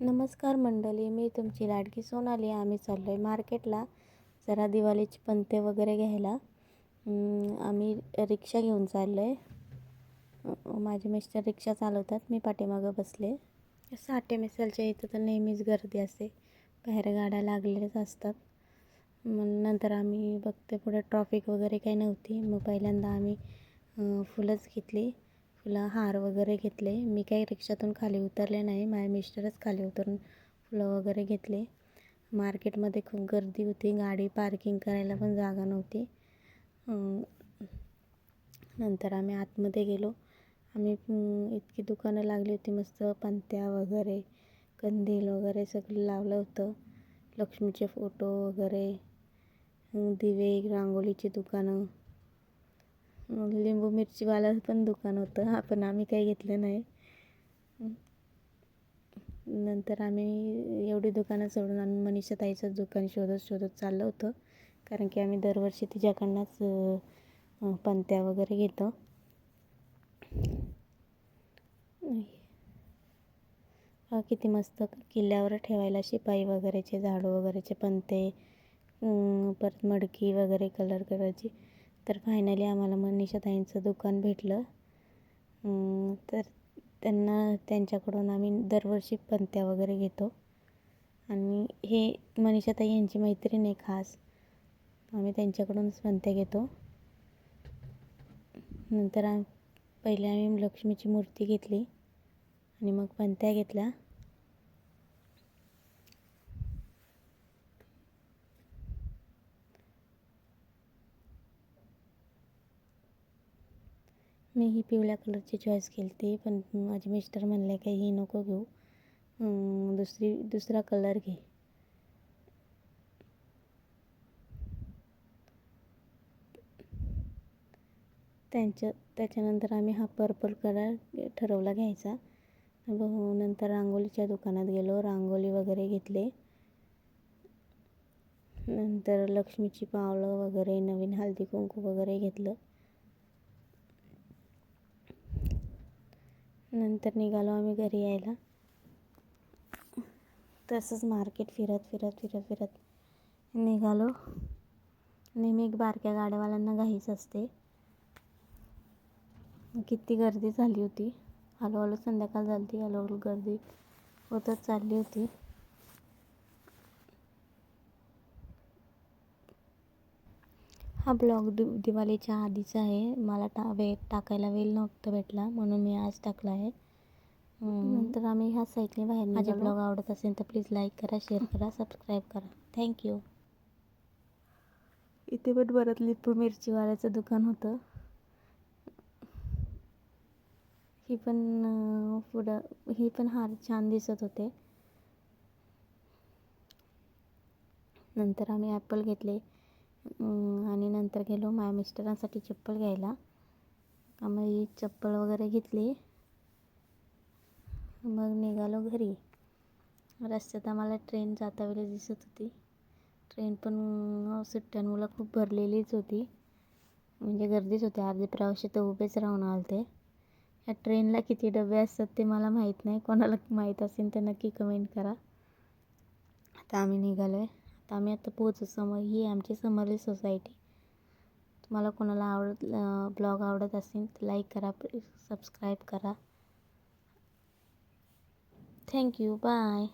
नमस्कार मंडळी मी तुमची लाडकी सोनाली. आम्ही चाललो आहे मार्केटला. जरा दिवाळीचे पंते वगैरे घ्यायला. आम्ही रिक्षा घेऊन चाललो आहे माझे मिस्टर रिक्षा चालवतात. मी पाठीमागं बसले. साठे मिसलच्या इथं तर नेहमीच गर्दी असते. बाहेर गाड्या लागलेल्याच असतात. मग नंतर आम्ही बघते पुढे ट्रॉफिक वगैरे काही नव्हती. मग पहिल्यांदा आम्ही फुलंच घेतली. फुलं हार वगैरे घेतले. मी काही रिक्षातून खाली उतरले नाही. माझे मिस्टरच खाली उतरून फुलं वगैरे घेतले. मार्केटमध्ये खूप गर्दी होती. गाडी पार्किंग करायला पण जागा नव्हती. नंतर आम्ही आतमध्ये गेलो. आम्ही इतकी दुकानं लागली होती. मस्त पंत्या वगैरे कंदील वगैरे सगळं लावलं होतं. लक्ष्मीचे फोटो वगैरे दिवे रांगोळीची दुकानं. मग लिंबू मिरचीवालं पण दुकान होतं. पण आम्ही काही घेतलं नाही. नंतर आम्ही एवढी दुकानं सोडून आम्ही मनीषा ताईचंच दुकान शोधत शोधत चाललं होतं. कारण की आम्ही दरवर्षी तिच्याकडनंच पंत्या वगैरे घेतो. हा किती मस्त किल्ल्यावर ठेवायला शिपाई वगैरेचे झाडू वगैरेचे पंते परत मडकी वगैरे कलर करायची. तर फायनली आम्हाला मनीषाताईंचं दुकान भेटलं. तर त्यांना त्यांच्याकडून आम्ही दरवर्षी पंत्या वगैरे घेतो. आणि हे मनीषाताई यांची मैत्रीण आहे खास. आम्ही त्यांच्याकडूनच पंत्या घेतो. नंतर आम पहिले आम्ही लक्ष्मीची मूर्ती घेतली. आणि मग पंत्या घेतल्या. मी ही पिवळ्या कलरची चॉईस केली होती पण माझे मिस्टर म्हणले काही ही नको घेऊ. दुसरी दुसरा कलर घे. त्यांच्या त्याच्यानंतर आम्ही हा पर्पल कलर ठरवला घ्यायचा. व नंतर रांगोळीच्या दुकानात गेलो. रांगोळी वगैरे घेतले. नंतर लक्ष्मीची पावलं वगैरे नवीन हळदी कुंकू वगैरे घेतलं. नंतर निघालो आम्ही घरी यायला. तसंच मार्केट फिरत फिरत फिरत फिरत निघालो. नेहमी बारक्या गाड्यावाल्यांना घाईच असते. किती गर्दी झाली होती. हळूहळू संध्याकाळ झाली होती हळूहळू गर्दी होतच चालली होती. हा ब्लॉग दि दिवाळीच्या आधीचा आहे. मला टा वे टाकायला वेळ नव्हता भेटला म्हणून मी आज टाकला आहे. नंतर आम्ही ह्या साईडने बाहेर माझे ब्लॉग आवडत असेल तर प्लीज लाईक करा शेअर करा सबस्क्राईब करा. थँक्यू इथे पण परत लिंबू मिरचीवाल्याचं दुकान होतं. ही पण पुढं ही पण हार छान दिसत होते. नंतर आम्ही ॲपल घेतले. आणि नंतर गेलो माझ्या मिस्टरांसाठी चप्पल घ्यायला. आम्ही चप्पल वगैरे घेतली. मग निघालो घरी. रस्त्यात आम्हाला ट्रेन जाता वेळेस दिसत होती. ट्रेन पण सुट्ट्यांमुळं खूप भरलेलीच होती. म्हणजे गर्दीच होती. अर्धे प्रवासी तर उभेच राहून आलते. या ट्रेनला किती डबे असतात ते मला माहीत नाही. कोणाला माहीत असेल तर नक्की कमेंट करा. आता आम्ही निघालो आहे तर आम्ही आता पोहोचू समोर. ही आमची समरली सोसायटी. तुम्हाला कोणाला आवडत ब्लॉग आवडत असेल तर लाईक करा सबस्क्राईब करा. Thank you bye.